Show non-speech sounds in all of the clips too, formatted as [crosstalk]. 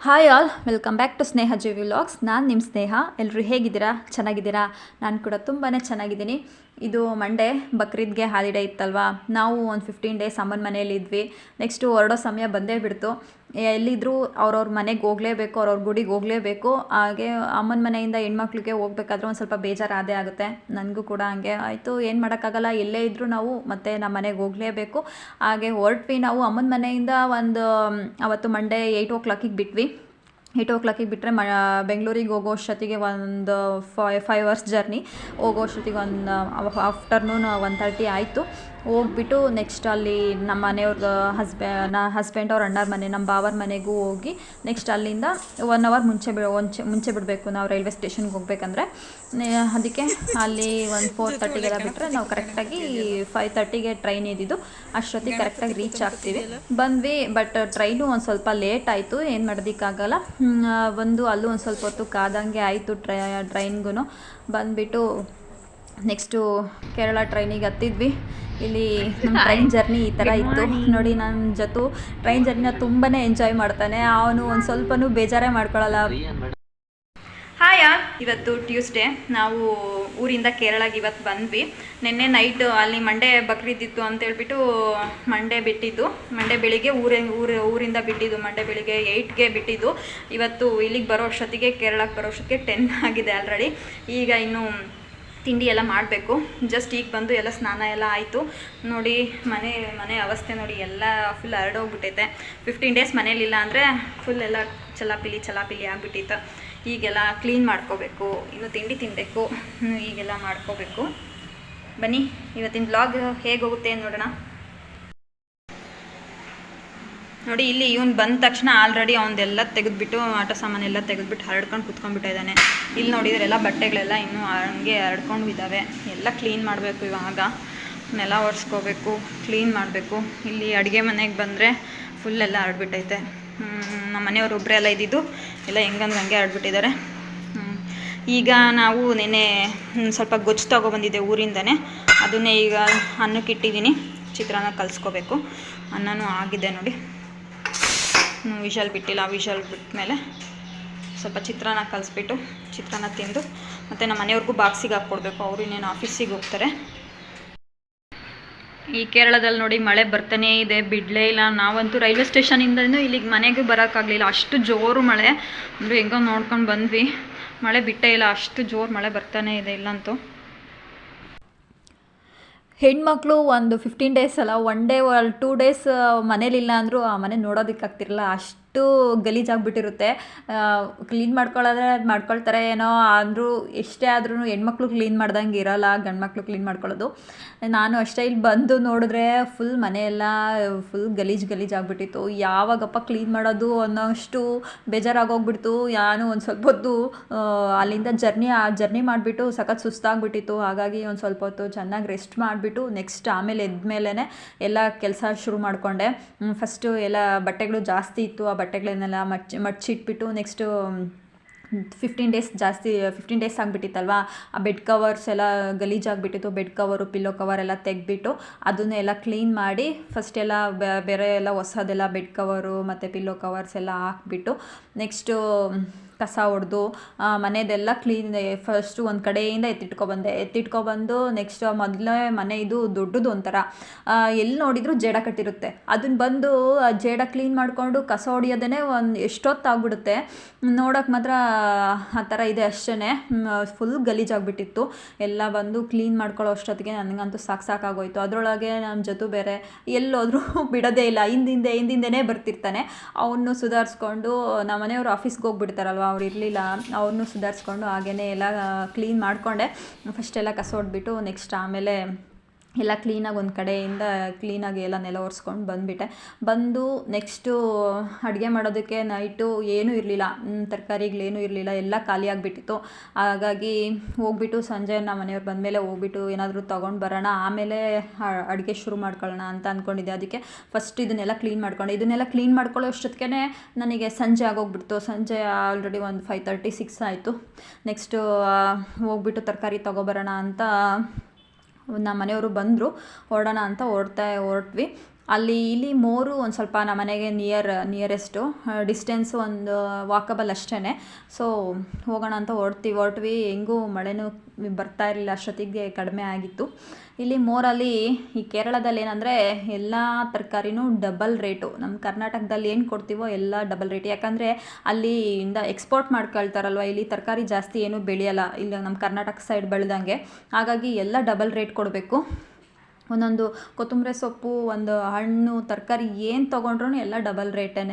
Hi all welcome back to Sneha G vlogs ನಾನು ನಿಮ್ಮ ಸ್ನೇಹ. ಎಲ್ಲರೂ ಹೇಗಿದ್ದೀರಾ? ಚೆನ್ನಾಗಿದ್ದೀರಾ? ನಾನು ಕೂಡ ತುಂಬಾ ಚೆನ್ನಾಗಿದ್ದೀನಿ. ಇದು ಮಂಡೇ, ಬಕ್ರೀದ್ಗೆ ಹಾಲಿಡೇ ಇತ್ತಲ್ವಾ? ನಾವು ಒಂದು ಫಿಫ್ಟೀನ್ ಡೇಸ್ ಅಮ್ಮನ ಮನೇಲಿ ಇದ್ವಿ. ನೆಕ್ಸ್ಟು ಹೊರಡೋ ಸಮಯ ಬಂದೇ ಬಿಡ್ತು. ಎಲ್ಲಿದ್ದರೂ ಅವ್ರವ್ರ ಮನೆಗೆ ಹೋಗಲೇಬೇಕು, ಅವ್ರವ್ರ ಗುಡಿಗೆ ಹೋಗಲೇಬೇಕು. ಹಾಗೆ ಅಮ್ಮನ ಮನೆಯಿಂದ ಹೆಣ್ಮಕ್ಳಿಗೆ ಹೋಗ್ಬೇಕಾದ್ರೆ ಒಂದು ಸ್ವಲ್ಪ ಬೇಜಾರು ಅದೇ ಆಗುತ್ತೆ. ನನಗೂ ಕೂಡ ಹಂಗೆ ಆಯಿತು. ಏನು ಮಾಡೋಕ್ಕಾಗಲ್ಲ. ಎಲ್ಲೇ ಇದ್ದರೂ ನಾವು ಮತ್ತೆ ನಮ್ಮ ಮನೆಗೆ ಹೋಗಲೇಬೇಕು. ಹಾಗೆ ಹೊರಟ್ವಿ ನಾವು ಅಮ್ಮನ ಮನೆಯಿಂದ ಒಂದು, ಅವತ್ತು ಮಂಡೇ ಏಯ್ಟ್ ಓ ಕ್ಲಾಕಿಗೆ ಬಿಟ್ವಿ. ಏಯ್ಟ್ ಓ ಕ್ಲಾಕಿಗೆ ಬಿಟ್ಟರೆ ಮ, ಬೆಂಗಳೂರಿಗೆ ಹೋಗೋ ಅಷ್ಟೊತ್ತಿಗೆ ಒಂದು ಫೈ ಫೈವ್ ಅವರ್ಸ್ ಜರ್ನಿ ಹೋಗೋ ಅಷ್ಟೊತ್ತಿಗೆ ಒಂದು ಆಫ್ಟರ್ನೂನ್ ಒನ್ ತರ್ಟಿ ಆಯಿತು. ಹೋಗ್ಬಿಟ್ಟು ನೆಕ್ಸ್ಟ್ ಅಲ್ಲಿ ನಮ್ಮ ಮನೆಯವ್ರ ಹಸ್ಬೆ ನಾ ಹಸ್ಬೆಂಡ್ ಅವ್ರ ಅಣ್ಣರ ಮನೆ, ನಮ್ಮ ಬಾವರ ಮನೆಗೂ ಹೋಗಿ ನೆಕ್ಸ್ಟ್ ಅಲ್ಲಿಂದ ಒನ್ ಅವರ್ ಮುಂಚೆ ಬಿ ಮುಂಚೆ ಮುಂಚೆ ಬಿಡಬೇಕು ನಾವು ರೈಲ್ವೆ ಸ್ಟೇಷನ್ಗೆ ಹೋಗ್ಬೇಕಂದ್ರೆ. ಅದಕ್ಕೆ ಅಲ್ಲಿ ಒಂದು ಫೋರ್ ತರ್ಟಿಗೆಲ್ಲ ಬಿಟ್ಟರೆ ನಾವು ಕರೆಕ್ಟಾಗಿ ಫೈವ್ ತರ್ಟಿಗೆ ಟ್ರೈನ್ ಇದ್ದಿದ್ದು ಅಷ್ಟೊತ್ತಿಗೆ ಕರೆಕ್ಟಾಗಿ ರೀಚ್ ಆಗ್ತೀವಿ. ಬಂದ್ವಿ ಬಟ್ ಟ್ರೈನು ಒಂದು ಸ್ವಲ್ಪ ಲೇಟ್ ಆಯಿತು, ಏನು ಮಾಡೋದಕ್ಕಾಗಲ್ಲ. ಒಂದು ಅಲ್ಲೂ ಒಂದು ಸ್ವಲ್ಪ ಹೊತ್ತು ಕಾದಂಗೆ ಆಯಿತು ಟ್ರೈ ಟ್ರೈನ್ಗೂ ಬಂದುಬಿಟ್ಟು ನೆಕ್ಸ್ಟು ಕೇರಳ ಟ್ರೈನಿಗೆ ಹತ್ತಿದ್ವಿ. ಇಲ್ಲಿ ನಮ್ಮ ಟ್ರೈನ್ ಜರ್ನಿ ಈ ಥರ ಇತ್ತು. ನೋಡಿ ನನ್ನ ಜೊತೆ. ಟ್ರೈನ್ ಜರ್ನಿನ ತುಂಬಾ ಎಂಜಾಯ್ ಮಾಡ್ತಾನೆ. ಅವನು ಒಂದು ಸ್ವಲ್ಪನೂ ಬೇಜಾರೇ ಮಾಡ್ಕೊಳ್ಳಲ್ಲ ಹಾಯ್ ಆಲ್ ಇವತ್ತು ಟ್ಯೂಸ್ಡೇ ನಾವು ಊರಿಂದ ಕೇರಳಗೆ ಇವತ್ತು ಬಂದ್ವಿ. ನಿನ್ನೆ ನೈಟ್ ಅಲ್ಲಿ ಮಂಡೇ ಬಕ್ರೀದಿತ್ತು ಅಂತ ಹೇಳ್ಬಿಟ್ಟು ಮಂಡೇ ಬಿಟ್ಟಿದ್ದು. ಮಂಡೆ ಬೆಳಿಗ್ಗೆ ಊರೇ ಊರು ಊರಿಂದ ಬಿಟ್ಟಿದ್ದು. ಮಂಡೆ ಬೆಳಿಗ್ಗೆ ಏಯ್ಟ್ಗೆ ಬಿಟ್ಟಿದ್ದು. ಇವತ್ತು ಇಲ್ಲಿಗೆ ಬರೋ ಅಷ್ಟೊತ್ತಿಗೆ ಕೇರಳಕ್ಕೆ ಬರೋ ಅಷ್ಟೊತ್ತಿಗೆ ಟೆನ್ ಆಗಿದೆ ಆಲ್ರೆಡಿ ಈಗ ಇನ್ನು ತಿಂಡಿ ಎಲ್ಲ ಮಾಡಬೇಕು. ಜಸ್ಟ್ ಈಗ ಬಂದು ಎಲ್ಲ ಸ್ನಾನ ಎಲ್ಲ ಆಯಿತು. ನೋಡಿ, ಮನೆ ಮನೆ ಅವಸ್ಥೆ ನೋಡಿ, ಎಲ್ಲ ಫುಲ್ ಹರಡೋಗ್ಬಿಟ್ಟೈತೆ. ಫಿಫ್ಟೀನ್ ಡೇಸ್ ಮನೇಲಿಲ್ಲ ಅಂದರೆ ಫುಲ್ ಎಲ್ಲ ಚಲಾಪಿಲಿ ಚಲಾಪಿಲಿ ಆಗಿಬಿಟ್ಟಿತ್ತು ಈಗೆಲ್ಲ ಕ್ಲೀನ್ ಮಾಡ್ಕೋಬೇಕು. ಇನ್ನು ತಿಂಡಿ ತಿನ್ನಬೇಕು ಈಗೆಲ್ಲ ಮಾಡ್ಕೋಬೇಕು. ಬನ್ನಿ, ಇವತ್ತಿನ ಬ್ಲಾಗ್ ಹೇಗೆ ಹೋಗುತ್ತೆ ನೋಡೋಣ. ನೋಡಿ, ಇಲ್ಲಿ ಇವನು ಬಂದ ತಕ್ಷಣ ಆಲ್ರೆಡಿ ಅವನದೆಲ್ಲ ತೆಗೆದ್ಬಿಟ್ಟು, ಆಟ ಸಾಮಾನೆಲ್ಲ ತೆಗೆದುಬಿಟ್ಟು ಹರಡ್ಕೊಂಡು ಕುತ್ಕೊಂಡ್ಬಿಟ್ಟಿದ್ದಾನೆ ಇಲ್ಲಿ ನೋಡಿದ್ರೆ ಎಲ್ಲ ಬಟ್ಟೆಗಳೆಲ್ಲ ಇನ್ನೂ ಹಂಗೆ ಹರಡ್ಕೊಂಡು ಇದ್ದಾವೆ. ಎಲ್ಲ ಕ್ಲೀನ್ ಮಾಡಬೇಕು ಇವಾಗ. ನೆಲ ಒರೆಸ್ಕೋಬೇಕು ಕ್ಲೀನ್ ಮಾಡಬೇಕು. ಇಲ್ಲಿ ಅಡುಗೆ ಮನೆಗೆ ಬಂದರೆ ಫುಲ್ ಎಲ್ಲ ಹರಡ್ಬಿಟ್ಟೈತೆ. ನಮ್ಮ ಮನೆಯವ್ರು ಒಬ್ಬರೇ ಎಲ್ಲ ಇದ್ದಿದ್ದು. ಎಲ್ಲ ಹೆಂಗಂದ್ರೆ ಹಂಗೆ ಹರಡ್ಬಿಟ್ಟಿದ್ದಾರೆ. ಈಗ ನಾವು ನೆನೆ ಸ್ವಲ್ಪ ಗೊಜ್ಜು ತೊಗೊಬಂದಿದ್ದೆ ಊರಿಂದನೇ. ಅದನ್ನೇ ಈಗ ಅನ್ನಕ್ಕೆ ಇಟ್ಟಿದ್ದೀನಿ ಚಿತ್ರಾನ್ನ ಕಲಿಸ್ಕೋಬೇಕು. ಅನ್ನನೂ ಆಗಿದೆ ನೋಡಿ. ವಿಷಲ್ ಬಿಟ್ಟಿಲ್ಲ. ವಿಷಲ್ ಬಿಟ್ಮೇಲೆ ಸ್ವಲ್ಪ ಚಿತ್ರಾನ್ನ ಕಲಿಸ್ಬಿಟ್ಟು ಚಿತ್ರಾನ್ನ ತಿಂದು ಮತ್ತು ನಮ್ಮ ಮನೆಯವ್ರಿಗೂ ಬಾಕ್ಸಿಗೆ ಹಾಕ್ಕೊಡ್ಬೇಕು. ಅವರು ಇನ್ನೇನು ಆಫೀಸಿಗೆ ಹೋಗ್ತಾರೆ. ಈ ಕೇರಳದಲ್ಲಿ ನೋಡಿ ಮಳೆ ಬರ್ತಾನೇ ಇದೆ, ಬಿಡಲೇ ಇಲ್ಲ. ನಾವಂತೂ ರೈಲ್ವೆ ಸ್ಟೇಷನಿಂದನೂ ಇಲ್ಲಿಗೆ ಮನೆಗೆ ಬರೋಕ್ಕಾಗಲಿಲ್ಲ. ಅಷ್ಟು ಜೋರು ಮಳೆ. ಅಂದರೆ ಹೆಂಗೋ ನೋಡ್ಕೊಂಡು ಬಂದ್ವಿ. ಮಳೆ ಬಿಟ್ಟೇ ಇಲ್ಲ. ಅಷ್ಟು ಜೋರು ಮಳೆ ಬರ್ತಾನೇ ಇದೆ ಇಲ್ಲಂತೂ. ಹೆಣ್ಮಕ್ಳು ಒಂದು ಫಿಫ್ಟೀನ್ ಡೇಸ್ ಅಲ್ಲ ಒನ್ ಡೇ ಟೂ ಡೇಸ್ ಮನೇಲಿಲ್ಲ ಅಂದರೂ ಆ ಮನೆ ನೋಡೋದಕ್ಕಾಗ್ತಿರಲ್ಲ ಅಷ್ಟು ಗಲೀಜಾಗ್ಬಿಟ್ಟಿರುತ್ತೆ. ಕ್ಲೀನ್ ಮಾಡ್ಕೊಳ್ಳೋದ್ರೆ ಅದು ಮಾಡ್ಕೊಳ್ತಾರೆ ಏನೋ ಅಂದರೂ ಎಷ್ಟೇ ಆದ್ರೂ ಹೆಣ್ಮಕ್ಳು ಕ್ಲೀನ್ ಮಾಡ್ದಂಗೆ ಇರಲ್ಲ, ಗಂಡ್ಮಕ್ಳು ಕ್ಲೀನ್ ಮಾಡ್ಕೊಳ್ಳೋದು ನಾನು ಅಷ್ಟೇ ಇಲ್ಲಿ ಬಂದು ನೋಡಿದ್ರೆ ಫುಲ್ ಮನೆಯೆಲ್ಲ ಫುಲ್ ಗಲೀಜು ಗಲೀಜು ಆಗ್ಬಿಟ್ಟಿತ್ತು ಯಾವಾಗಪ್ಪ ಕ್ಲೀನ್ ಮಾಡೋದು ಅನ್ನೋಷ್ಟು ಬೇಜಾರಾಗೋಗ್ಬಿಡ್ತು. ನಾನು ಒಂದು ಸ್ವಲ್ಪ ಹೊತ್ತು ಅಲ್ಲಿಂದ ಜರ್ನಿ ಆ ಜರ್ನಿ ಮಾಡಿಬಿಟ್ಟು ಸಖತ್ ಸುಸ್ತಾಗ್ಬಿಟ್ಟಿತ್ತು. ಹಾಗಾಗಿ ಒಂದು ಸ್ವಲ್ಪ ಹೊತ್ತು ಚೆನ್ನಾಗಿ ರೆಸ್ಟ್ ಮಾಡಿಬಿಟ್ಟು ನೆಕ್ಸ್ಟ್ ಆಮೇಲೆ ಎದ್ಮೇಲೆ ಎಲ್ಲ ಕೆಲಸ ಶುರು ಮಾಡಿಕೊಂಡೆ. ಫಸ್ಟು ಎಲ್ಲ ಬಟ್ಟೆಗಳು ಜಾಸ್ತಿ ಇತ್ತು. ಬಟ್ಟೆಗಳನ್ನೆಲ್ಲ ಮಚ್ಚಿ ಮಡ್ಚಿಟ್ಬಿಟ್ಟು ನೆಕ್ಸ್ಟು ಫಿಫ್ಟೀನ್ ಡೇಸ್ ಜಾಸ್ತಿ, ಫಿಫ್ಟೀನ್ ಡೇಸ್ ಆಗಿಬಿಟ್ಟಿತ್ತಲ್ವಾ? ಆ ಬೆಡ್ ಕವರ್ಸ್ ಎಲ್ಲ ಗಲೀಜಾಗಿಬಿಟ್ಟಿತ್ತು, ಬೆಡ್ ಕವರು, ಪಿಲ್ಲೋ ಕವರ್ ಎಲ್ಲ ತೆಗೆದ್ಬಿಟ್ಟು ಅದನ್ನೆಲ್ಲ ಕ್ಲೀನ್ ಮಾಡಿ ಫಸ್ಟ್ ಎಲ್ಲ ಬೇರೆ ಎಲ್ಲ ಹೊಸದೆಲ್ಲ ಬೆಡ್ ಕವರು ಮತ್ತು ಪಿಲ್ಲೋ ಕವರ್ಸ್ ಎಲ್ಲ ಹಾಕ್ಬಿಟ್ಟು ನೆಕ್ಸ್ಟು ಕಸ ಹೊಡೆದು ಮನೆದೆಲ್ಲ ಕ್ಲೀನ್ ಫಸ್ಟು ಒಂದು ಕಡೆಯಿಂದ ಎತ್ತಿಟ್ಕೊಬಂದೆ ಎತ್ತಿಟ್ಕೊಬಂದು ನೆಕ್ಸ್ಟ್ ಮೊದಲೇ ಮನೆ ಇದು ದೊಡ್ಡದು ಒಂಥರ. ಎಲ್ಲಿ ನೋಡಿದರೂ ಜೇಡ ಕಟ್ಟಿರುತ್ತೆ. ಅದನ್ನ ಬಂದು ಜೇಡ ಕ್ಲೀನ್ ಮಾಡಿಕೊಂಡು ಕಸ ಹೊಡಿಯೋದೇ ಒಂದು ಎಷ್ಟೊತ್ತಾಗ್ಬಿಡುತ್ತೆ. ನೋಡೋಕೆ ಮಾತ್ರ ಆ ಥರ ಇದೆ ಅಷ್ಟೇ ಫುಲ್ ಗಲೀಜಾಗ್ಬಿಟ್ಟಿತ್ತು. ಎಲ್ಲ ಬಂದು ಕ್ಲೀನ್ ಮಾಡ್ಕೊಳ್ಳೋ ಅಷ್ಟೊತ್ತಿಗೆ ನನಗಂತೂ ಸಾಕು ಸಾಕಾಗೋಯ್ತು. ಅದರೊಳಗೆ ನಮ್ಮ ಜೊತೆ ಬೇರೆ ಎಲ್ಲೋದ್ರೂ [laughs] ಬಿಡೋದೇ ಇಲ್ಲ. ಹಿಂದಿಂದೆ, ಹಿಂದಿಂದನೇ ಬರ್ತಿರ್ತಾನೆ. ಅವನು ಸುಧಾರಿಸ್ಕೊಂಡು ನಮ್ಮ ಮನೆಯವರು ಆಫೀಸ್ಗೆ ಹೋಗ್ಬಿಡ್ತಾರಲ್ವ? ಅವ್ರು ಇರಲಿಲ್ಲ ಅವ್ರನ್ನೂ ಸುಧಾರಿಸ್ಕೊಂಡು ಹಾಗೆಯೇ ಎಲ್ಲ ಕ್ಲೀನ್ ಮಾಡಿಕೊಂಡೆ. ಫಸ್ಟ್ ಎಲ್ಲ ಕಸ ಹೊಡ್ಬಿಟ್ಟು ನೆಕ್ಸ್ಟ್ ಆಮೇಲೆ ಎಲ್ಲ ಕ್ಲೀನಾಗಿ ಒಂದು ಕಡೆಯಿಂದ ಕ್ಲೀನಾಗಿ ಎಲ್ಲ ನೆಲ ಒರೆಸ್ಕೊಂಡು ಬಂದುಬಿಟ್ಟೆ. ಬಂದು ನೆಕ್ಸ್ಟು ಅಡುಗೆ ಮಾಡೋದಕ್ಕೆ ನೈಟು ಏನೂ ಇರಲಿಲ್ಲ. ತರಕಾರಿಗಳೇನೂ ಇರಲಿಲ್ಲ. ಎಲ್ಲ ಖಾಲಿಯಾಗಿಬಿಟ್ಟಿತ್ತು ಹಾಗಾಗಿ ಹೋಗ್ಬಿಟ್ಟು ಸಂಜೆ ನಮ್ಮ ಮನೆಯವ್ರು ಬಂದಮೇಲೆ ಹೋಗ್ಬಿಟ್ಟು ಏನಾದರೂ ತೊಗೊಂಡು ಬರೋಣ, ಆಮೇಲೆ ಅಡುಗೆ ಶುರು ಮಾಡ್ಕೊಳ್ಳೋಣ ಅಂತ ಅಂದ್ಕೊಂಡಿದ್ದೆ ಅದಕ್ಕೆ ಫಸ್ಟ್ ಇದನ್ನೆಲ್ಲ ಕ್ಲೀನ್ ಮಾಡ್ಕೊಂಡೆ. ಇದನ್ನೆಲ್ಲ ಕ್ಲೀನ್ ಮಾಡ್ಕೊಳ್ಳೋ ಅಷ್ಟೊತ್ತಿಗೆ ನನಗೆ ಸಂಜೆ ಆಗೋಗ್ಬಿಡ್ತು. ಸಂಜೆ ಆಲ್ರೆಡಿ ಒಂದು ಫೈವ್ ತರ್ಟಿ ಸಿಕ್ಸ್ ಆಯಿತು. ನೆಕ್ಸ್ಟು ಹೋಗ್ಬಿಟ್ಟು ತರಕಾರಿ ತೊಗೊಬರೋಣ ಅಂತ ನಮ್ಮ ಮನೆಯವರು ಬಂದರು ಹೊರಡೋಣ ಅಂತ ಹೊರಡ್ತಾ ಹೊರಟ್ವಿ ಅಲ್ಲಿ ಇಲ್ಲಿ ಮೋರು ಒಂದು ಸ್ವಲ್ಪ ನಮ್ಮ ಮನೆಗೆ ನಿಯರ್ ನಿಯರೆಸ್ಟು ಡಿಸ್ಟೆನ್ಸು ಒಂದು ವಾಕಬಲ್ ಅಷ್ಟೇ ಸೊ ಹೋಗೋಣ ಅಂತ ಹೊರಡ್ತೀವಿ ಹೊರಟ್ವಿ ಹೆಂಗೂ ಮಳೆನೂ ಬರ್ತಾ ಇರಲಿಲ್ಲ. ಅಷ್ಟೊತ್ತಿಗೆ ಕಡಿಮೆ ಆಗಿತ್ತು. ಇಲ್ಲಿ ಮೋರಲ್ಲಿ ಈ ಕೇರಳದಲ್ಲಿ ಏನಂದರೆ ಎಲ್ಲ ತರಕಾರಿನೂ ಡಬಲ್ ರೇಟು ನಮ್ಮ ಕರ್ನಾಟಕದಲ್ಲಿ ಏನು ಕೊಡ್ತೀವೋ ಎಲ್ಲ ಡಬಲ್ ರೇಟ್ ಯಾಕಂದರೆ ಅಲ್ಲಿಂದ ಎಕ್ಸ್ಪೋರ್ಟ್ ಮಾಡ್ಕೊಳ್ತಾರಲ್ವ, ಇಲ್ಲಿ ತರಕಾರಿ ಜಾಸ್ತಿ ಏನೂ ಬೆಳೆಯಲ್ಲ. ಇಲ್ಲಿ ನಮ್ಮ ಕರ್ನಾಟಕ ಸೈಡ್ ಬೆಳೆದಂಗೆ. ಹಾಗಾಗಿ ಎಲ್ಲ ಡಬಲ್ ರೇಟ್ ಕೊಡಬೇಕು. ಒಂದೊಂದು ಕೊತ್ತಂಬರಿ ಸೊಪ್ಪು, ಒಂದು ಹಣ್ಣು, ತರಕಾರಿ ಏನು ತೊಗೊಂಡ್ರೂ ಎಲ್ಲ ಡಬಲ್ ರೇಟೇ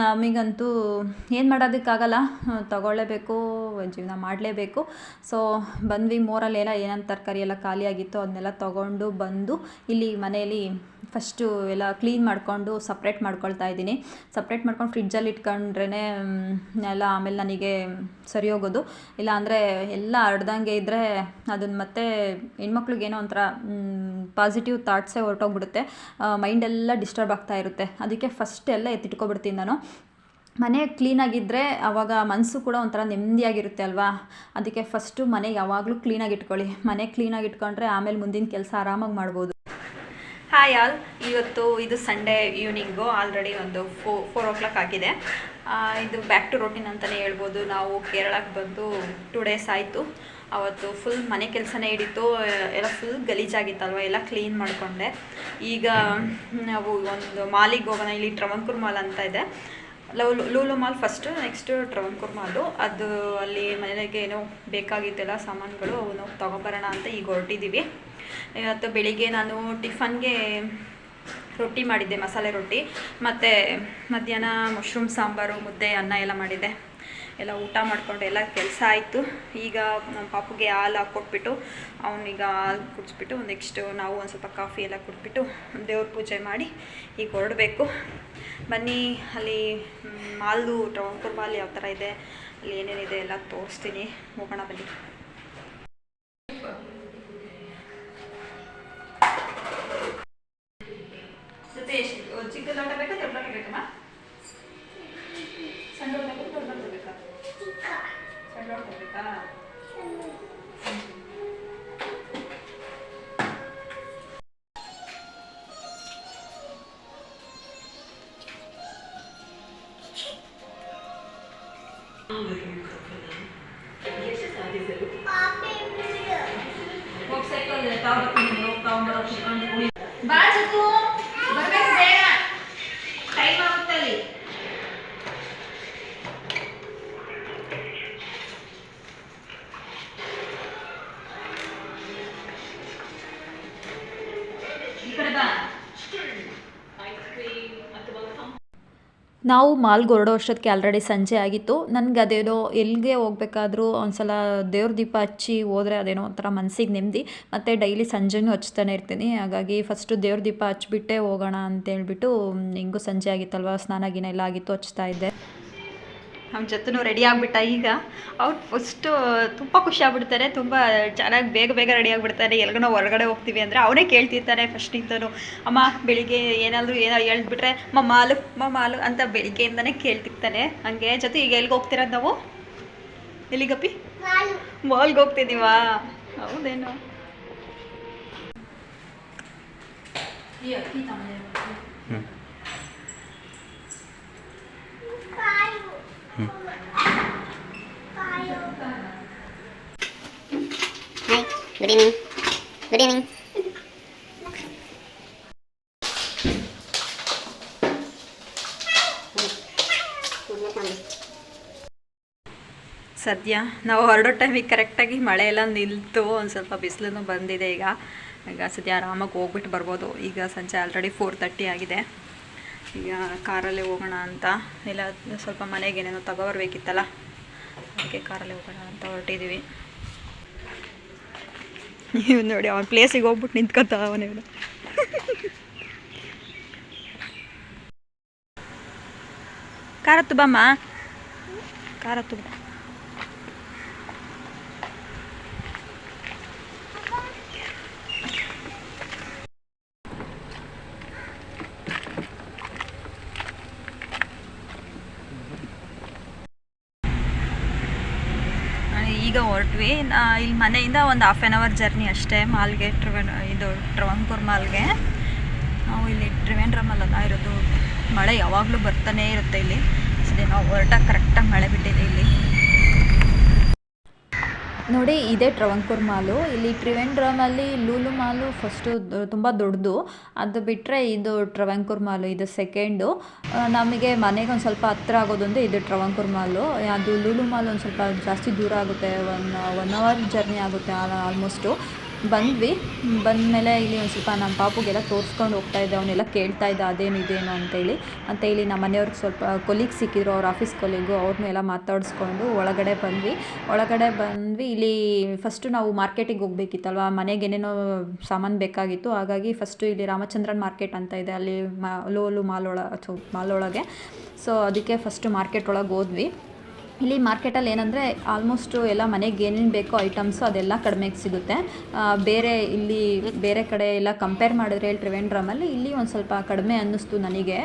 ನಮಗಂತೂ ಏನು ಮಾಡೋದಕ್ಕಾಗಲ್ಲ, ತೊಗೊಳ್ಳೇಬೇಕು, ಜೀವನ ಮಾಡಲೇಬೇಕು. ಸೊ ಬಂದ್ವಿ ಮೋರಲ್ಲಿ ಎಲ್ಲ ಏನೇನು ತರಕಾರಿ ಎಲ್ಲ ಖಾಲಿಯಾಗಿತ್ತು ಅದನ್ನೆಲ್ಲ ತೊಗೊಂಡು ಬಂದು ಇಲ್ಲಿ ಮನೆಯಲ್ಲಿ ಫಸ್ಟು ಎಲ್ಲ ಕ್ಲೀನ್ ಮಾಡಿಕೊಂಡು ಸಪ್ರೇಟ್ ಮಾಡ್ಕೊಳ್ತಾ ಇದ್ದೀನಿ. ಸಪ್ರೇಟ್ ಮಾಡ್ಕೊಂಡು ಫ್ರಿಡ್ಜಲ್ಲಿ ಇಟ್ಕೊಂಡ್ರೇ ಎಲ್ಲ ಆಮೇಲೆ ನನಗೆ ಸರಿ ಹೋಗೋದು. ಇಲ್ಲ ಅಂದರೆ ಎಲ್ಲ ಹರಡ್ದಂಗೆ ಇದ್ದರೆ ಅದನ್ನು ಮತ್ತೆ ಹೆಣ್ಮಕ್ಳಿಗೇನೋ ಒಂಥರ ಪಾಸಿಟಿವ್ ಥಾಟ್ಸೇ ಹೊರಟೋಗ್ಬಿಡುತ್ತೆ. ಮೈಂಡೆಲ್ಲ ಡಿಸ್ಟರ್ಬ್ ಆಗ್ತಾ ಇರುತ್ತೆ. ಅದಕ್ಕೆ ಫಸ್ಟ್ ಎಲ್ಲ ಎತ್ತಿಟ್ಕೊಬಿಡ್ತೀನಿ ನಾನು. ಮನೆ ಕ್ಲೀನಾಗಿದ್ದರೆ ಆವಾಗ ಮನಸ್ಸು ಕೂಡ ಒಂಥರ ನೆಮ್ಮದಿಯಾಗಿರುತ್ತೆ ಅಲ್ವಾ? ಅದಕ್ಕೆ ಫಸ್ಟು ಮನೆ ಯಾವಾಗಲೂ ಕ್ಲೀನಾಗಿ ಇಟ್ಕೊಳ್ಳಿ. ಮನೆ ಕ್ಲೀನಾಗಿ ಇಟ್ಕೊಂಡ್ರೆ ಆಮೇಲೆ ಮುಂದಿನ ಕೆಲಸ ಆರಾಮಾಗಿ ಮಾಡ್ಬೋದು. ಹಾಯ್ ಆಲ್ ಇವತ್ತು ಇದು ಸಂಡೇ ಈವ್ನಿಂಗು ಆಲ್ರೆಡಿ ಒಂದು ಫೋ ಫೋರ್ ಓ ಕ್ಲಾಕ್ ಆಗಿದೆ ಇದು ಬ್ಯಾಕ್ ಟು ರೋಟೀನ್ ಅಂತಲೇ ಹೇಳ್ಬೋದು. ನಾವು ಕೇರಳಕ್ಕೆ ಬಂದು ಟೂ ಡೇಸ್ ಆಯಿತು. ಅವತ್ತು ಫುಲ್ ಮನೆ ಕೆಲಸನೇ ಹಿಡಿತು. ಎಲ್ಲ ಫುಲ್ ಗಲೀಜಾಗಿತ್ತಲ್ವ? ಎಲ್ಲ ಕ್ಲೀನ್ ಮಾಡಿಕೊಂಡೆ. ಈಗ ನಾವು ಒಂದು ಮಾಲಿಗೆ ಹೋಗೋಣ. ಇಲ್ಲಿ ಟ್ರವಂಕೂರ್ ಮಾಲ್ ಅಂತ ಇದೆ. Love, Lulu mall first next Travancore mall ಅದು ಅಲ್ಲಿ ಮನೆಗೆ ಏನೋ ಬೇಕಾಗಿತ್ತೆಲ್ಲ ಸಾಮಾನುಗಳು ಅವನು ತೊಗೊಬರೋಣ ಅಂತ ಈಗ ಹೊರಟಿದ್ದೀವಿ ಇವತ್ತು ಬೆಳಿಗ್ಗೆ ನಾನು ಟಿಫನ್ಗೆ ರೊಟ್ಟಿ ಮಾಡಿದ್ದೆ, ಮಸಾಲೆ ರೊಟ್ಟಿ. ಮತ್ತು ಮಧ್ಯಾಹ್ನ ಮಶ್ರೂಮ್ ಸಾಂಬಾರು, ಮುದ್ದೆ, ಅನ್ನ ಎಲ್ಲ ಮಾಡಿದ್ದೆ ಎಲ್ಲ ಊಟ ಮಾಡಿಕೊಂಡು ಎಲ್ಲ ಕೆಲಸ ಆಯಿತು. ಈಗ ನಮ್ಮ ಪಾಪುಗೆ ಹಾಲು ಹಾಕ್ಕೊಟ್ಬಿಟ್ಟು ಅವನಿಗೆ ಹಾಲು ಕುಡಿಸ್ಬಿಟ್ಟು ನೆಕ್ಸ್ಟು ನಾವು ಒಂದು ಸ್ವಲ್ಪ ಕಾಫಿ ಎಲ್ಲ ಕುಡಿದ್ಬಿಟ್ಟು ದೇವ್ರ ಪೂಜೆ ಮಾಡಿ ಈಗ ಹೊರಡಬೇಕು. ಬನ್ನಿ, ಅಲ್ಲಿ ಮಾಲು ಟ್ರವಂಕೂರ್ ಮಾಲ್ ಯಾವ ಥರ ಇದೆ, ಅಲ್ಲಿ ಏನೇನಿದೆ ಎಲ್ಲ ತೋರಿಸ್ತೀನಿ. ಹೋಗೋಣ ಬನ್ನಿ. Huwag sa ito, tawag ko ninyo, tawag mo rin ನಾವು ಮಾಲ್ಗೆ ಹೊರಡೋ ಅಷ್ಟೊತ್ತಿಗೆ ಆಲ್ರೆಡಿ ಸಂಜೆ ಆಗಿತ್ತು. ನನಗೆ ಅದೇನೋ ಎಲ್ಲಿಗೆ ಹೋಗ್ಬೇಕಾದ್ರೂ ಒಂದ್ಸಲ ದೇವ್ರ ದೀಪ ಹಚ್ಚಿ ಹೋದರೆ ಅದೇನೋ ಒಂಥರ ಮನಸ್ಸಿಗೆ ನೆಮ್ಮದಿ. ಮತ್ತು ಡೈಲಿ ಸಂಜೆನೂ ಹಚ್ತಾನೆ ಇರ್ತೀನಿ. ಹಾಗಾಗಿ ಫಸ್ಟು ದೇವ್ರ ದೀಪ ಹಚ್ಬಿಟ್ಟೆ ಹೋಗೋಣ ಅಂತೇಳ್ಬಿಟ್ಟು ಹೆಂಗೂ ಸಂಜೆ ಆಗಿತ್ತಲ್ವ, ಸ್ನಾನ ಗಿನ ಎಲ್ಲ ಆಗಿತ್ತು, ಹಚ್ತಾ ಇದ್ದೆ. ನಮ್ಮ ಜೊತೆನೂ ರೆಡಿ ಆಗಿಬಿಟ್ಟ ಈಗ. ಅವ್ರು ಫಸ್ಟು ತುಂಬ ಖುಷಿ ಆಗ್ಬಿಡ್ತಾರೆ ತುಂಬ ಚೆನ್ನಾಗಿ ಬೇಗ ಬೇಗ ರೆಡಿ ಆಗಿಬಿಡ್ತಾರೆ. ಎಲ್ಗನೋ ಹೊರಗಡೆ ಹೋಗ್ತೀವಿ ಅಂದರೆ ಅವನೇ ಕೇಳ್ತಿರ್ತಾನೆ ಫಸ್ಟಿಂದನು ಅಮ್ಮ ಬೆಳಿಗ್ಗೆ ಏನಾದರೂ ಏನೋ ಹೇಳ್ಬಿಟ್ರೆ ಮ ಮಾಲು ಮ ಮಾಲು ಅಂತ ಬೆಳಿಗ್ಗೆಯಿಂದನೇ ಕೇಳ್ತಿರ್ತಾನೆ. ಹಂಗೆ ಜೊತೆ ಈಗ ಎಲ್ಲಿಗೆ ಹೋಗ್ತಿರೋದು ನಾವು? ಎಲ್ಲಿಗಪ್ಪಿ? ಮಾಲ್ಗೆ ಹೋಗ್ತಿದ್ದೀವಾ? ಹೌದೇನೋ ಈ ಅಕ್ಕಿ ತಗೊಂಡೆ. Good evening. Good evening. ಸದ್ಯ ನಾವು ಹೊರಡೋ ಟೈಮಿಗೆ ಕರೆಕ್ಟಾಗಿ ಮಳೆ ಎಲ್ಲ ನಿಲ್ತು, ಒಂದು ಸ್ವಲ್ಪ ಬಿಸಿಲು ಬಂದಿದೆ ಈಗ. ಈಗ ಸದ್ಯ ಆರಾಮಾಗಿ ಹೋಗ್ಬಿಟ್ಟು ಬರ್ಬೋದು. ಈಗ ಸಂಜೆ ಆಲ್ರೆಡಿ ಫೋರ್ ತರ್ಟಿ ಆಗಿದೆ. ಈಗ ಕಾರಲ್ಲೇ ಹೋಗೋಣ ಅಂತ. ಇಲ್ಲ, ಸ್ವಲ್ಪ ಮನೆಗೆ ಏನೇನೋ ತಗೊಬರ್ಬೇಕಿತ್ತಲ್ಲ. ಅದಕ್ಕೆ ಕಾರಲ್ಲಿ ಹೋಗೋಣ ಅಂತ ಹೊರಟಿದ್ದೀವಿ ನೀವು ನೋಡಿ ಅವನ ಪ್ಲೇಸಿಗೆ ಹೋಗ್ಬಿಟ್ಟು ನಿಂತ್ಕೊತ ಅವನೇ ಕಾರತ್ತು ಬಮ್ಮ ಕಾರತ್ತು ಬಾ ನಾನು ಈಗ ಹೊರಟ್ವಿ. ಇಲ್ಲಿ ಮನೆಯಿಂದ ಒಂದು ಹಾಫ್ ಆನ್ ಅವರ್ ಜರ್ನಿ ಅಷ್ಟೇ, ಮಾಲ್ಗೆ ಟ್ರಿವೆನ್, ಇದು ಟ್ರವಂಕೂರ್ ಮಾಲ್ಗೆ. ನಾವು ಇಲ್ಲಿ ಟ್ರಿವೆಂಡ್ರಮಲ್ಲ ಇರೋದು ಮಳೆ ಯಾವಾಗಲೂ ಬರ್ತಾನೇ ಇರುತ್ತೆ ಇಲ್ಲಿ. ಸರಿ ನಾವು ಹೊರಟಾಗ ಕರೆಕ್ಟಾಗಿ ಮಳೆ ಬಿಟ್ಟಿದೆ ಇಲ್ಲಿ. ನೋಡಿ, ಇದೇ ಟ್ರವಂಕೂರ್ ಮಾಲು. ಇಲ್ಲಿ ಟ್ರಿವೆಂಡ್ರಮಲ್ಲಿ ಲೂಲು ಮಾಲು ಫಸ್ಟು ತುಂಬ ದೊಡ್ಡದು. ಅದು ಬಿಟ್ಟರೆ ಇದು ಟ್ರವಂಕೂರ್ ಮಾಲು, ಇದು ಸೆಕೆಂಡು ನಮಗೆ ಮನೆಗೆ ಒಂದು ಸ್ವಲ್ಪ ಹತ್ರ ಆಗೋದಂದ್ರೆ ಇದು ಟ್ರವಂಕೂರ್ ಮಾಲು. ಅದು ಲೂಲು ಮಾಲ್ ಒಂದು ಸ್ವಲ್ಪ ಜಾಸ್ತಿ ದೂರ ಆಗುತ್ತೆ, ಒನ್ ಒನ್ ಅವರ್ ಜರ್ನಿ ಆಗುತ್ತೆ ಆಲ್ಮೋಸ್ಟು ಬಂದ್ವಿ. ಬಂದಮೇಲೆ ಇಲ್ಲಿ ಒಂದು ಸ್ವಲ್ಪ ನಮ್ಮ ಪಾಪುಗೆಲ್ಲ ತೋರಿಸ್ಕೊಂಡು ಹೋಗ್ತಾ ಇದ್ದೆ. ಅವನ್ನೆಲ್ಲ ಕೇಳ್ತಾ ಇದ್ದ ಅದೇನಿದೇನು ಅಂತೇಳಿ ಮತ್ತು ಇಲ್ಲಿ ನಮ್ಮ ಮನೆಯವ್ರಿಗೆ ಸ್ವಲ್ಪ ಕೊಲೀಗ್ ಸಿಕ್ಕಿದ್ರು, ಅವ್ರ ಆಫೀಸ್ ಕೊಲೀಗು ಅವ್ರನ್ನೆಲ್ಲ ಮಾತಾಡಿಸ್ಕೊಂಡು ಒಳಗಡೆ ಬಂದ್ವಿ. ಒಳಗಡೆ ಬಂದ್ವಿ. ಇಲ್ಲಿ ಫಸ್ಟು ನಾವು ಮಾರ್ಕೆಟಿಗೆ ಹೋಗ್ಬೇಕಿತ್ತಲ್ವ? ಮನೆಗೆ ಏನೇನೋ ಸಾಮಾನು ಬೇಕಾಗಿತ್ತು. ಹಾಗಾಗಿ ಫಸ್ಟು ಇಲ್ಲಿ ರಾಮಚಂದ್ರನ್ ಮಾರ್ಕೆಟ್ ಅಂತ ಇದೆ. ಅಲ್ಲಿ ಮಾ ಲೋಲು ಮಾಲ್ ಒಳ ಮಾಲ್ ಒಳಗೆ ಸೊ ಅದಕ್ಕೆ ಫಸ್ಟು ಮಾರ್ಕೆಟ್ ಒಳಗೆ ಹೋದ್ವಿ. ಇಲ್ಲಿ ಮಾರ್ಕೆಟಲ್ಲಿ ಏನಂದರೆ ಆಲ್ಮೋಸ್ಟು ಎಲ್ಲ ಮನೆಗೆ ಏನೇನು ಬೇಕೋ ಐಟಮ್ಸು ಅದೆಲ್ಲ ಕಡಿಮೆಗೆ ಸಿಗುತ್ತೆ. ಬೇರೆ ಇಲ್ಲಿ ಬೇರೆ ಕಡೆ ಎಲ್ಲ ಕಂಪೇರ್ ಮಾಡಿದ್ರೆ ಹೇಳಿ ಟ್ರಿವೆಂಡ್ರಮಲ್ಲಿ ಇಲ್ಲಿ ಒಂದು ಸ್ವಲ್ಪ ಕಡಿಮೆ ಅನ್ನಿಸ್ತು ನನಗೆ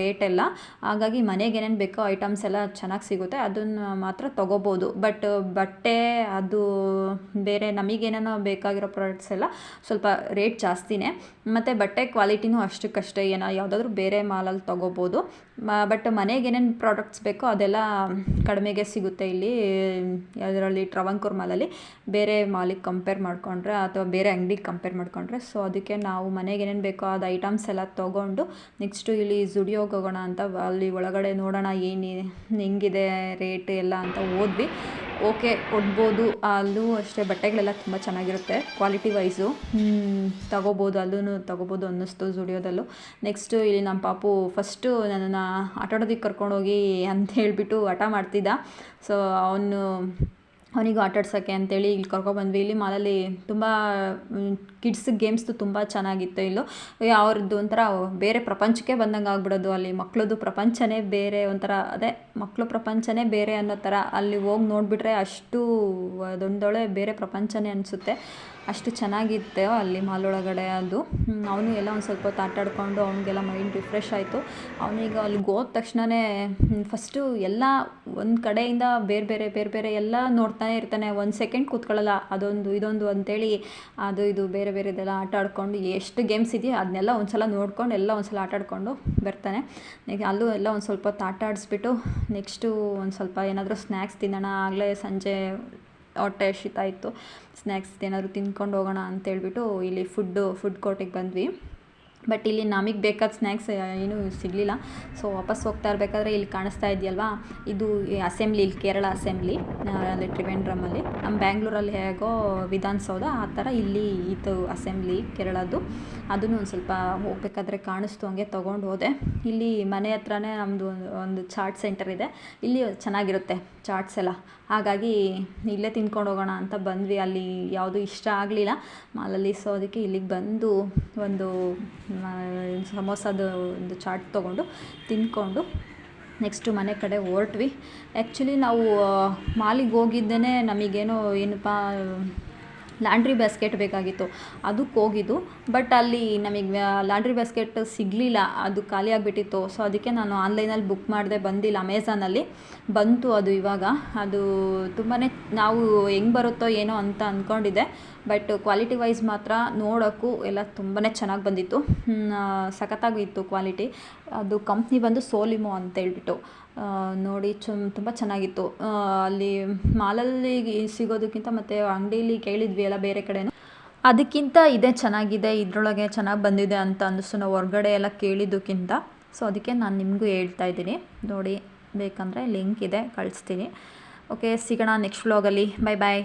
ರೇಟ್ ಎಲ್ಲ. ಹಾಗಾಗಿ ಮನೆಗೆ ಏನೇನು ಬೇಕೋ ಐಟಮ್ಸ್ ಎಲ್ಲ ಚೆನ್ನಾಗಿ ಸಿಗುತ್ತೆ, ಅದನ್ನು ಮಾತ್ರ ತೊಗೋಬೋದು. ಬಟ್ ಬಟ್ಟೆ, ಅದು ಬೇರೆ ನಮಗೇನೋ ಬೇಕಾಗಿರೋ ಪ್ರಾಡಕ್ಟ್ಸ್ ಎಲ್ಲ ಸ್ವಲ್ಪ ರೇಟ್ ಜಾಸ್ತಿನೇ. ಮತ್ತು ಬಟ್ಟೆ ಕ್ವಾಲಿಟಿನೂ ಅಷ್ಟಕ್ಕಷ್ಟೇ, ಏನೋ ಯಾವುದಾದ್ರೂ ಬೇರೆ ಮಾಲಲ್ಲಿ ತೊಗೋಬೋದು. ಬಟ್ ಮನೆಗೆ ಏನೇನು ಪ್ರಾಡಕ್ಟ್ಸ್ ಬೇಕೋ ಅದೆಲ್ಲ ಕಡಿಮೆಗೆ ಸಿಗುತ್ತೆ ಇಲ್ಲಿ ಯಾವುದರಲ್ಲಿ ಟ್ರವಂಕೂರ್ ಮಾಲಲ್ಲಿ. ಬೇರೆ ಮಾಲಿಗೆ ಕಂಪೇರ್ ಮಾಡಿಕೊಂಡ್ರೆ ಅಥವಾ ಬೇರೆ ಅಂಗಡಿಗೆ ಕಂಪೇರ್ ಮಾಡಿಕೊಂಡ್ರೆ ಸೊ ಅದಕ್ಕೆ ನಾವು ಮನೆಗೆ ಏನೇನು ಬೇಕೋ ಅದು ಐಟಮ್ಸ್ ಎಲ್ಲ ತೊಗೊಂಡು ನೆಕ್ಸ್ಟು ಇಲ್ಲಿ ಜುಡಿಯೋಗೆ ಹೋಗೋಣ ಅಂತ ಅಲ್ಲಿ ಒಳಗಡೆ ನೋಡೋಣ ಏನು ಹೆಂಗಿದೆ ರೇಟ್ ಎಲ್ಲ ಅಂತ ಹೋದ್ವಿ ಓಕೆ ಕೊಡ್ಬೋದು ಅಲ್ಲೂ ಅಷ್ಟೇ, ಬಟ್ಟೆಗಳೆಲ್ಲ ತುಂಬ ಚೆನ್ನಾಗಿರುತ್ತೆ ಕ್ವಾಲಿಟಿ ವೈಸು ತಗೋಬೋದು ಅಲ್ಲೂ ತಗೋಬೋದು ಅನ್ನಿಸ್ತು ಝುಡಿಯೋದಲ್ಲೂ ನೆಕ್ಸ್ಟು ಇಲ್ಲಿ ನಮ್ಮ ಪಾಪು ಫಸ್ಟು ನನ್ನನ್ನು ಆಟಾಡೋದಕ್ಕೆ ಕರ್ಕೊಂಡೋಗಿ ಅಂತ ಹೇಳಿಬಿಟ್ಟು ಹಠ ಮಾಡ್ತಿದ್ದ. ಸೊ ಅವನು, ಅವನಿಗೂ ಆಟಾಡ್ಸೋಕ್ಕೆ ಅಂತೇಳಿ ಇಲ್ಲಿ ಕರ್ಕೊಬಂದ್ವಿ ಇಲ್ಲಿ ಮಾಲಲ್ಲಿ ತುಂಬ ಕಿಡ್ಸ್ ಗೇಮ್ಸ್ದು ತುಂಬ ಚೆನ್ನಾಗಿತ್ತು ಇಲ್ಲೂ ಅವ್ರದ್ದು ಒಂಥರ ಬೇರೆ ಪ್ರಪಂಚಕ್ಕೆ ಬಂದಂಗೆ ಆಗ್ಬಿಡೋದು, ಅಲ್ಲಿ ಮಕ್ಳದ್ದು ಪ್ರಪಂಚನೇ ಬೇರೆ ಒಂಥರ, ಅದೇ ಮಕ್ಕಳು ಪ್ರಪಂಚನೇ ಬೇರೆ ಅನ್ನೋ ಥರ ಅಲ್ಲಿ ಹೋಗಿ ನೋಡಿಬಿಟ್ರೆ ಅಷ್ಟು ಅದೊಂದೊಳೆ ಬೇರೆ ಪ್ರಪಂಚನೇ ಅನಿಸುತ್ತೆ. ಅಷ್ಟು ಚೆನ್ನಾಗಿತ್ತು ಅಲ್ಲಿ ಮಾಲ್ ಒಳಗಡೆ ಅದು ಅವನು ಎಲ್ಲ ಒಂದು ಸ್ವಲ್ಪ ಹೊತ್ತು ಆಟಾಡಿಕೊಂಡು ಅವನಿಗೆಲ್ಲ ಮೈಂಡ್ ರಿಫ್ರೆಶ್ ಆಯಿತು. ಅವನೀಗ ಅಲ್ಲಿಗೆ ಹೋದ ತಕ್ಷಣವೇ ಫಸ್ಟು ಎಲ್ಲ ಒಂದು ಕಡೆಯಿಂದ ಬೇರೆ ಬೇರೆ ಬೇರೆ ಬೇರೆ ಎಲ್ಲ ನೋಡ್ತಾನೆ ಇರ್ತಾನೆ. ಒಂದು ಸೆಕೆಂಡ್ ಕೂತ್ಕೊಳ್ಳಲ್ಲ, ಅದೊಂದು, ಇದೊಂದು ಅಂತೇಳಿ, ಅದು ಇದು ಬೇರೆ ಬೇರೆದೆಲ್ಲ ಆಟ ಆಡ್ಕೊಂಡು ಎಷ್ಟು ಗೇಮ್ಸ್ ಇದೆಯೋ ಅದನ್ನೆಲ್ಲ ಒಂದು ಸಲ ನೋಡ್ಕೊಂಡು ಎಲ್ಲ ಒಂದು ಸಲ ಆಟ ಆಡ್ಕೊಂಡು ಬರ್ತಾನೆ. ಅಲ್ಲೂ ಎಲ್ಲ ಒಂದು ಸ್ವಲ್ಪ ಹೊತ್ತು ಆಟ ಆಡಿಸ್ಬಿಟ್ಟು ನೆಕ್ಸ್ಟು ಒಂದು ಸ್ವಲ್ಪ ಏನಾದರೂ ಸ್ನ್ಯಾಕ್ಸ್ ತಿನ್ನೋಣ. ಆಗಲೇ ಸಂಜೆ ಹೊಟ್ಟೆ ಶೀತ ಇತ್ತು. ಸ್ನ್ಯಾಕ್ಸ್ ಏನಾದರೂ ತಿನ್ಕೊಂಡು ಹೋಗೋಣ ಅಂತೇಳ್ಬಿಟ್ಟು ಇಲ್ಲಿ ಫುಡ್ಡು ಫುಡ್ ಕೋರ್ಟಿಗೆ ಬಂದ್ವಿ. ಬಟ್ ಇಲ್ಲಿ ನಮಗೆ ಬೇಕಾದ ಸ್ನ್ಯಾಕ್ಸ್ ಏನೂ ಸಿಗಲಿಲ್ಲ. ಸೊ ವಾಪಸ್ ಹೋಗ್ತಾ ಇರಬೇಕಾದ್ರೆ ಇಲ್ಲಿ ಕಾಣಿಸ್ತಾ ಇದೆಯಲ್ವಾ? ಇದು ಅಸೆಂಬ್ಲಿ, ಇಲ್ಲಿ ಕೇರಳ ಅಸೆಂಬ್ಲಿ ಅಲ್ಲಿ. ಟ್ರಿವೆಂಡ್ರಮಲ್ಲಿ ನಮ್ಮ ಬ್ಯಾಂಗ್ಳೂರಲ್ಲಿ ಹೇಗೋ ವಿಧಾನಸೌಧ, ಆ ಥರ ಇಲ್ಲಿ ಇತ್ತು ಅಸೆಂಬ್ಲಿ ಕೇರಳದ್ದು. ಅದನ್ನು ಒಂದು ಸ್ವಲ್ಪ ಹೋಗಬೇಕಾದ್ರೆ ಕಾಣಿಸ್ತು ಹಂಗೆ ತೊಗೊಂಡು ಹೋದೆ. ಇಲ್ಲಿ ಮನೆ ಹತ್ರನೇ ನಮ್ಮದು ಒಂದು ಒಂದು ಚಾಟ್ ಸೆಂಟರ್ ಇದೆ. ಇಲ್ಲಿ ಚೆನ್ನಾಗಿರುತ್ತೆ ಚಾಟ್ಸ್ ಎಲ್ಲ. ಹಾಗಾಗಿ ಇಲ್ಲೇ ತಿನ್ಕೊಂಡು ಹೋಗೋಣ ಅಂತ ಬಂದ್ವಿ. ಅಲ್ಲಿ ಯಾವುದು ಇಷ್ಟ ಆಗಲಿಲ್ಲ. ಮಾಲಲ್ಲಿ ಸೊ ಅದಕ್ಕೆ ಇಲ್ಲಿಗೆ ಬಂದು ಒಂದು ಸಮೋಸದ ಒಂದು ಚಾಟ್ ತೊಗೊಂಡು ತಿಂದ್ಕೊಂಡು ನೆಕ್ಸ್ಟು ಮನೆ ಕಡೆ ಹೊರಟ್ವಿ. ಆ್ಯಕ್ಚುಲಿ ನಾವು ಮಾಲಿಗೆ ಹೋಗಿದ್ದೇನೆ ನಮಗೇನೋ ಏನಪ್ಪ ಲಾಂಡ್ರಿ ಬ್ಯಾಸ್ಕೆಟ್ ಬೇಕಾಗಿತ್ತು. ಅದಕ್ಕೆ ಹೋಗಿದ್ದು. ಬಟ್ ಅಲ್ಲಿ ನಮಗೆ ಲಾಂಡ್ರಿ ಬ್ಯಾಸ್ಕೆಟ್ ಸಿಗಲಿಲ್ಲ. ಅದು ಖಾಲಿ ಆಗಿಬಿಟ್ಟಿತ್ತು. ಸೊ ಅದಕ್ಕೆ ನಾನು ಆನ್ಲೈನಲ್ಲಿ ಬುಕ್ ಮಾಡಿದೆ ಬಂದಿಲ್ಲ. ಅಮೆಝಾನಲ್ಲಿ ಬಂತು ಅದು ಇವಾಗ. ಅದು ತುಂಬಾ ನಾವು ಹೆಂಗೆ ಬರುತ್ತೋ ಏನೋ ಅಂತ ಅಂದ್ಕೊಂಡಿದ್ದೆ ಬಟ್ ಕ್ವಾಲಿಟಿ ವೈಸ್ ಮಾತ್ರ ನೋಡೋಕ್ಕೂ ಎಲ್ಲ ತುಂಬಾ ಚೆನ್ನಾಗಿ ಬಂದಿತ್ತು. ಸಖತ್ತಾಗಿತ್ತು ಕ್ವಾಲಿಟಿ. ಅದು ಕಂಪ್ನಿ ಬಂದು ಸೋಲಿಮೋ ಅಂತ ಹೇಳ್ಬಿಟ್ಟು ನೋಡಿ ಚು, ತುಂಬ ಚೆನ್ನಾಗಿತ್ತು. ಅಲ್ಲಿ ಮಾಲಲ್ಲಿ ಸಿಗೋದಕ್ಕಿಂತ ಮತ್ತು ಅಂಗಡೀಲಿ ಕೇಳಿದ್ವಿ ಎಲ್ಲ ಬೇರೆ ಕಡೆನೂ. ಅದಕ್ಕಿಂತ ಇದೇ ಚೆನ್ನಾಗಿದೆ, ಇದರೊಳಗೆ ಚೆನ್ನಾಗಿ ಬಂದಿದೆ ಅಂತ ಅನ್ನಿಸ್ತು ನಾವು ಹೊರ್ಗಡೆ ಎಲ್ಲ ಕೇಳಿದ್ದಕ್ಕಿಂತ. ಸೊ, ಅದಕ್ಕೆ ನಾನು ನಿಮಗೂ ಹೇಳ್ತಾ ಇದ್ದೀನಿ. ನೋಡಿ, ಬೇಕಂದರೆ ಲಿಂಕ್ ಇದೆ, ಕಳಿಸ್ತೀನಿ. ಓಕೆ, ಸಿಗೋಣ ನೆಕ್ಸ್ಟ್ ವ್ಲಾಗಲ್ಲಿ. ಬಾಯ್ ಬಾಯ್